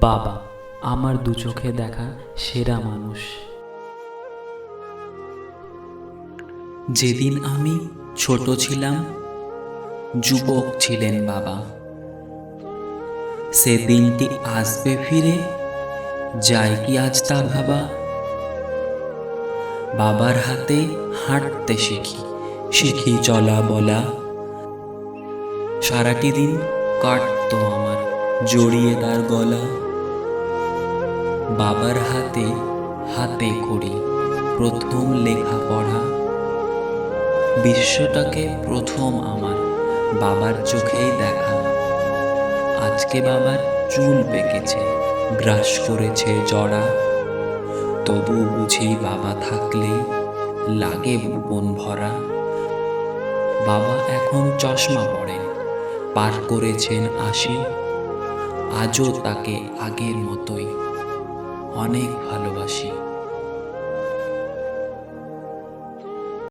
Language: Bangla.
বাবা, আমার দু চোখে দেখা সেরা মানুষ। যেদিন আমি ছোট ছিলাম, যুবক ছিলেন বাবা। সেদিনটি আসবে ফিরে যায় কি আজ তা ভাবা। বাবার হাতে হাঁটতে শিখি শিখি চলা বলা। সারাটি দিন কাটতো আমার, জড়িয়ে তার গলা। বাবার হাতে হাতে করি প্রথম লেখা পড়া। বিশ্বটাকে প্রথম আমার বাবার চোখেই দেখা। আজকে বাবার চুল পেকেছে, গ্রাস করেছে জড়া তবু বুঝি বাবা থাকলে লাগে ভুবন ভরা। বাবা এখন চশমা পড়েন পার করেছেন আশি। আজও তাকে আগের মতোই অনেক ভালোবাসি।